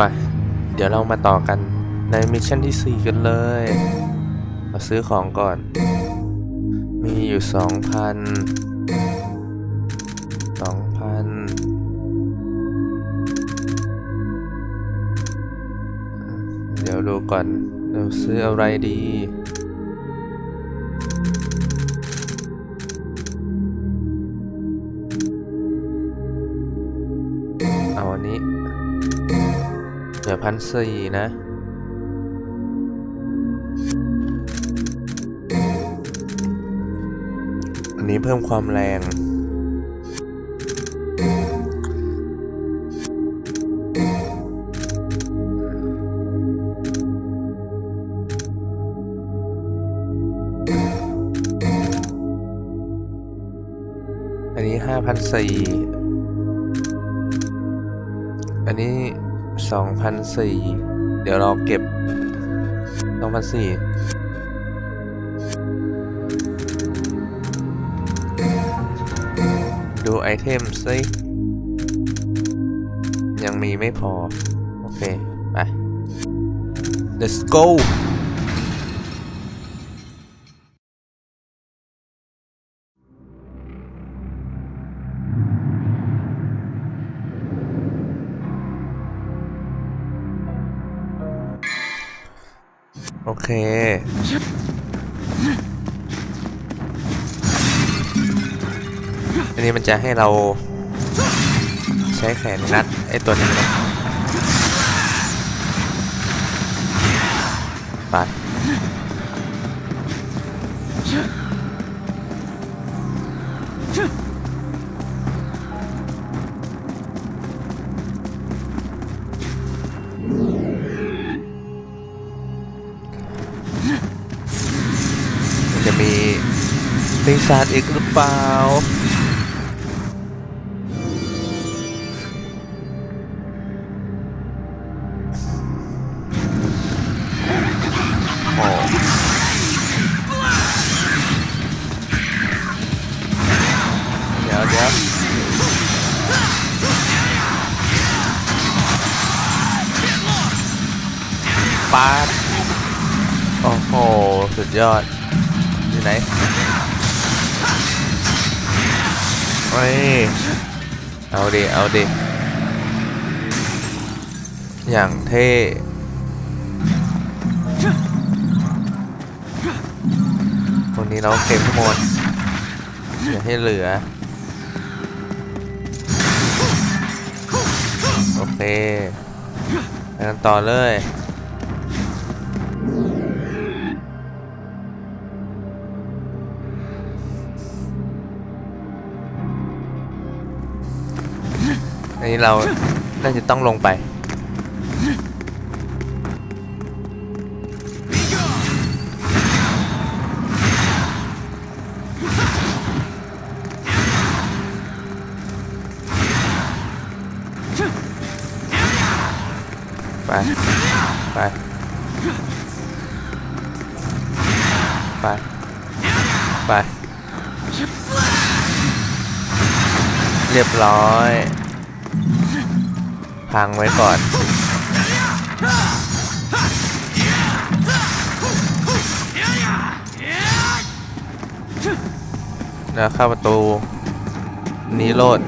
มา เดี๋ยวเรามาต่อกันในมิชชั่นที่ 4 กันเลย มาซื้อของก่อน มีอยู่ 2,000 2,000 เดี๋ยวดูก่อนเราซื้ออะไรดีเอาอันนี้ เหลือพันสี่นะอันนี้เพิ่มความแรงอันนี้ห้าพันสี่อันนี้ สองพันสี่เดี๋ยวเราเก็บสองพันสี่ดูไอเทมซิยังมีไม่พอ โอเค ไป let's go อเคอันนี้มันจะให้เราใช้แขนนัดไอ้ตัวนี้นะไปมั ปีศาจอีกหรือเปล่าโอ้เดี๋ยวเดี๋ยวปาดโอ้โห สุดยอด อยู่ไหน เฮ้ยเอาดิเอาดิอย่างเท่ตรงนี้เราเก็บทั้งหมดอย่าให้เหลือ โอเคไปกันต่อเลย อันนี้เราน่าจะต้องลงไป ไป ไป ไป ไป เรียบร้อย พังไว้ก่อนแล้วเข้าประตู นี้โลด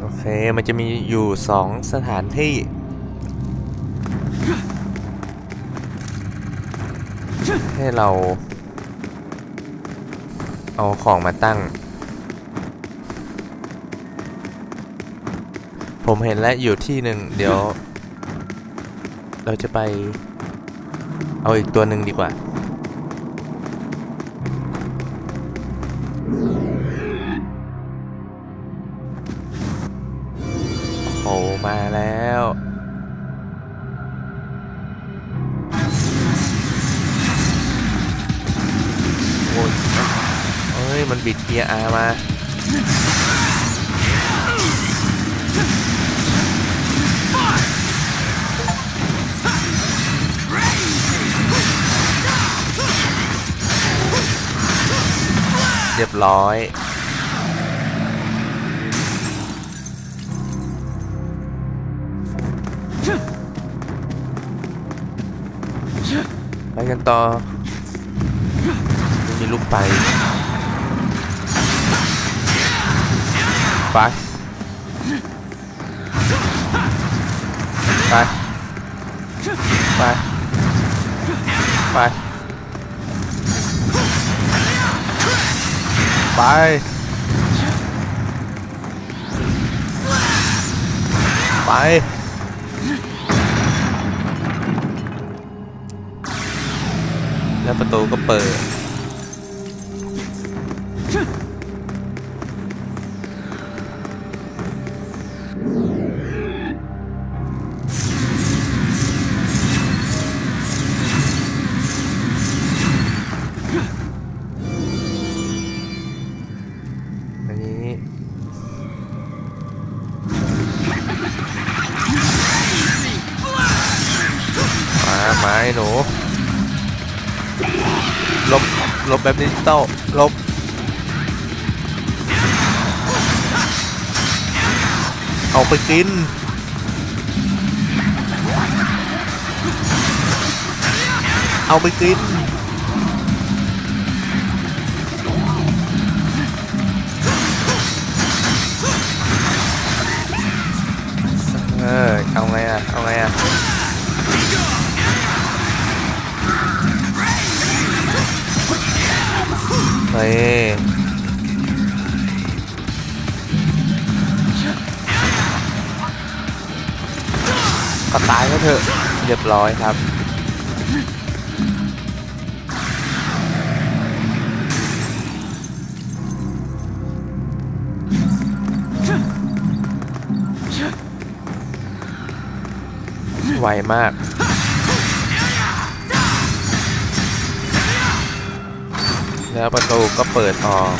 โอเค มันจะมีอยู่สองสถานที่ ให้เรา เอาของมาตั้ง ผมเห็นแล้วอยู่ที่หนึ่งเดี๋ยว เราจะไป เอาอีกตัวหนึ่งดีกว่า โอ้มาแล้วโอ้ยเอ้ยมันบิดเกียร์อามา เรียบร้อยไปกันต่อมีลูกไปไปไปไปไป ไป ไป แล้วประตูก็เปิด มาไม้หนู ลบ ลบแบบดิจิตอลลบ เอาไปกิน เอาไปกิน ก็ตายก็เถอะเรียบร้อยครับไวมาก แล้วประตูก็เปิดออก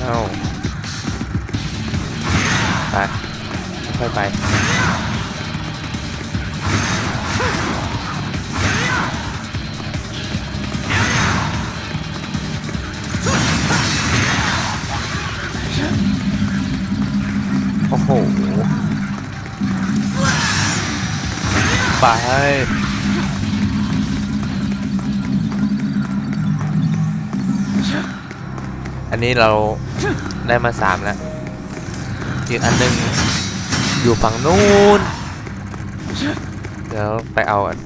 เอาไปค่อยไปโอ้โห ไปอันนี้เราได้มาสามแล้ว อีกอันหนึงอยู่ฝั่งนู้น เดี๋ยวไปเอาอะ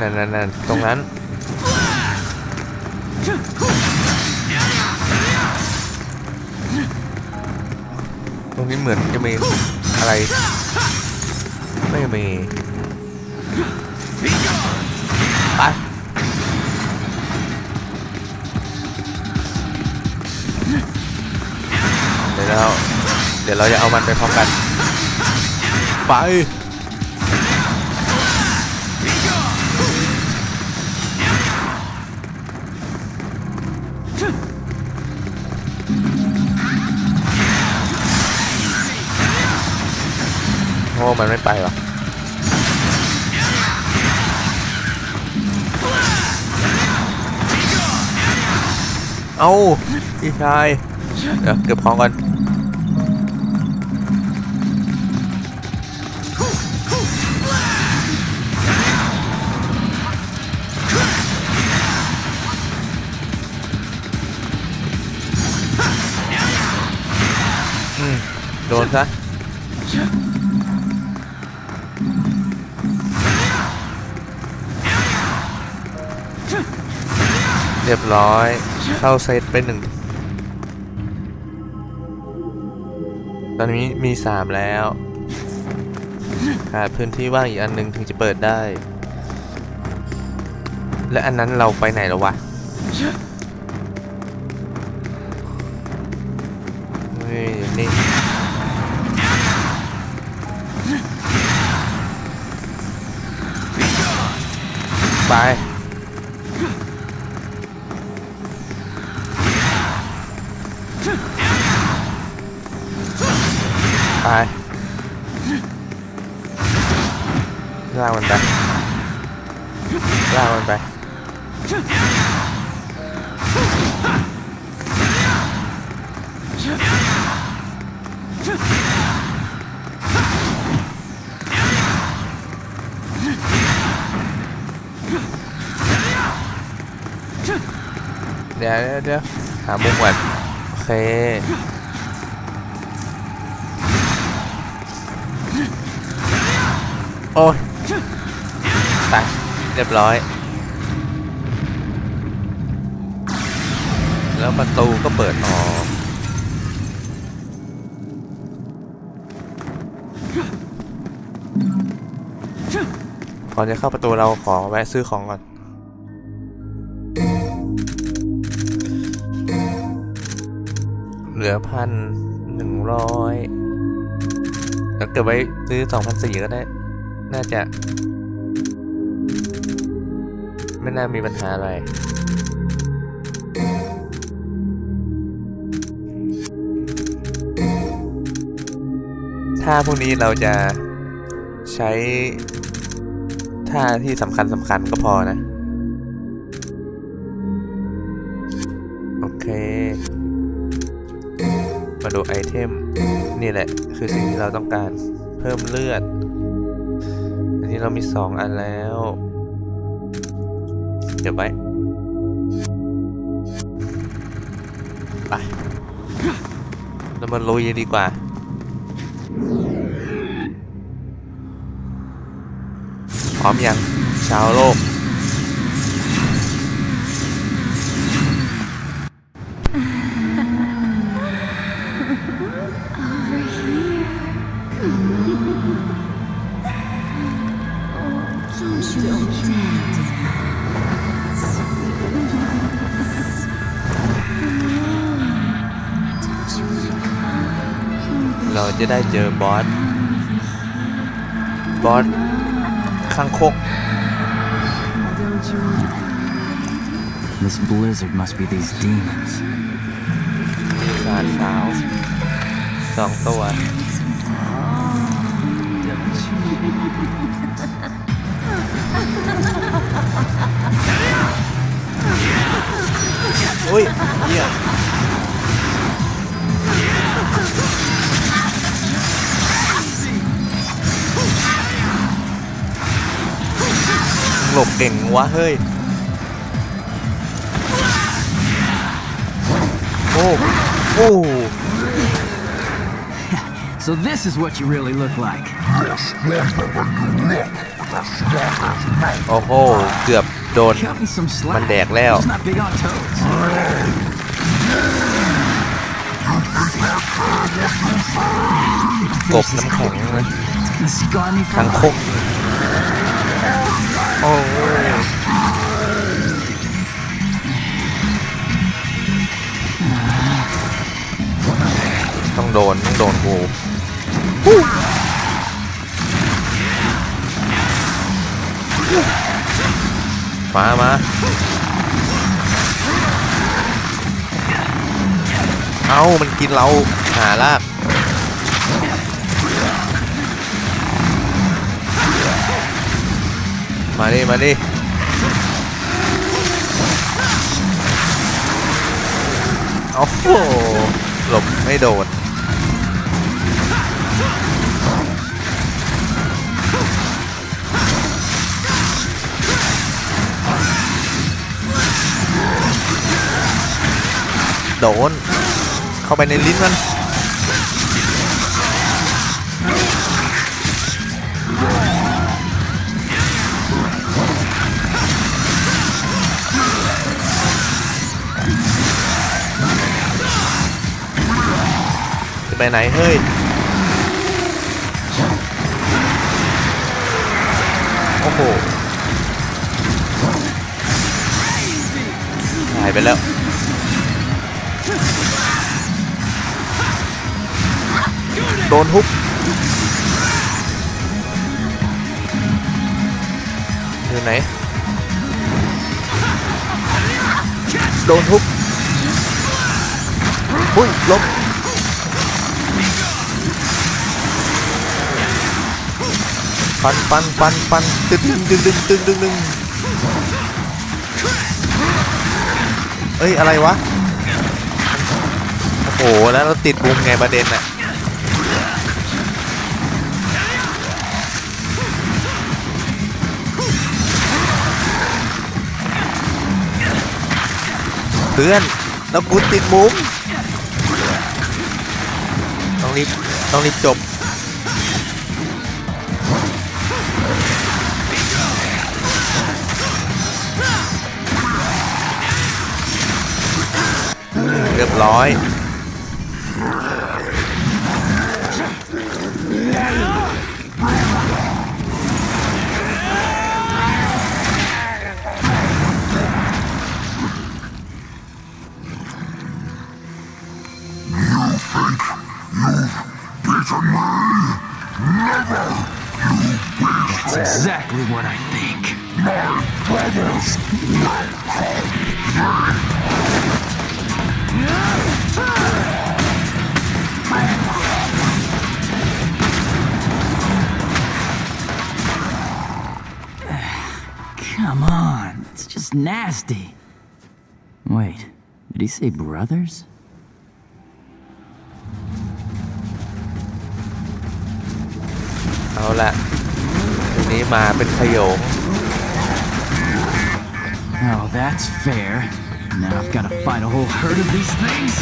นั่นนั่นนั่นตรงนั้น ตรงนี้เหมือนจะมีอะไร ไม่มีไปเดี๋ยวเราเดี๋ยวเราจะเอามันไปพร้อมกัน ไป โอ้มันไม่ไปหรอเอาพี่ชาย เดี๋ยวเก็บของก่อนอืมโดนซะ เรียบร้อยเข้าเซตไปหนึ่งตอนนี้มีสามแล้วขาพื้นที่ว่างอีกอันหนึ่งถึงจะเปิดได้ และอันนั้นเราไปไหนแล้ววะเฮ้ยนี่ไป ลากมันไปลากมันไปเดี๋ยวเดี๋ยวหามุมก่อนโอเคโอ้ย เรียบร้อย แล้วประตูก็เปิดออกก่อนจะเข้าประตูเราขอแวะซื้อของก่อนเหลือพันหนึ่งร้อยแล้วเก็บไว้ซื้อสองพันสี่ก็ได้ น่าจะ ไม่น่ามีปัญหาอะไรถ้าพวกนี้เราจะใช้ท่าที่สำคัญสำคัญก็พอนะ โอเค มาดูไอเทม นี่แหละ คือสิ่งที่เราต้องการเพิ่มเลือด อันนี้เรามีสองอันแล้ว เดี๋ยวไปไปเรามาลุยดีกว่า พร้อมยัง ชาวโลก Don't you dance. เราจะได้เจอบอส บอสข้างคก This blizzard must be these demons. สารสาวสองตัว อุ้ยเหี้ยหลบเก่งวะเฮ้ยโอ้โอ้ So this is what you really look like. โอ้โหเกือบ โดน มันแดกแล้ว กบน้ำแข็งนะทางคกโอ้ต้องโดน ต้องโดนกู มามาเอามันกินเราหาลากมาดิ มาดิโอ้โหหลบไม่โดน โดน เข้าไปในลิ้นมันจะไปไหนเฮ้ย โอ้โห หายไปแล้ว โดนฮุบอยู่ไหน โดนฮุบหุ้ยลบฟันฟันฟันฟันดึงดึงดึงดึงดึงดึงเอ้ย อะไรวะ โอ้โห แล้วเราติดมุมไงประเด็นอะ พื่อนแล้วกูติดมุมต้องรีบต้องรีบจบเรียบร้อย That's exactly what I think. My brothers will come me. come on, it's just nasty. Wait, did he say brothers? เอาละทีนี้มาเป็นขโยง Oh, that's fair. Now I've got to fight a whole herd of these things?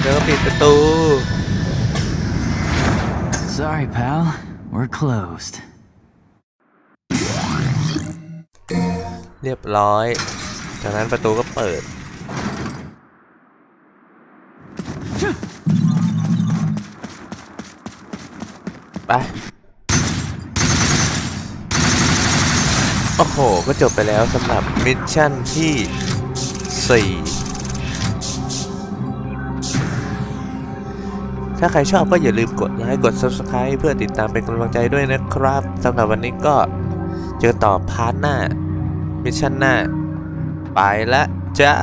เดี๋ยวก็ปิดประตู Sorry, pal. We're closed. เรียบร้อย จากนั้นประตูก็เปิด ไปโอ้โห ก็จบไปแล้วสำหรับมิชชั่นที่ 4 ถ้าใครชอบก็อย่าลืมกดไลค์กด Subscribe เพื่อติดตามเป็นกำลังใจด้วยนะครับสำหรับวันนี้ก็เจอต่อพาร์ทหน้า มิชชั่นหน้า ไปละจ้า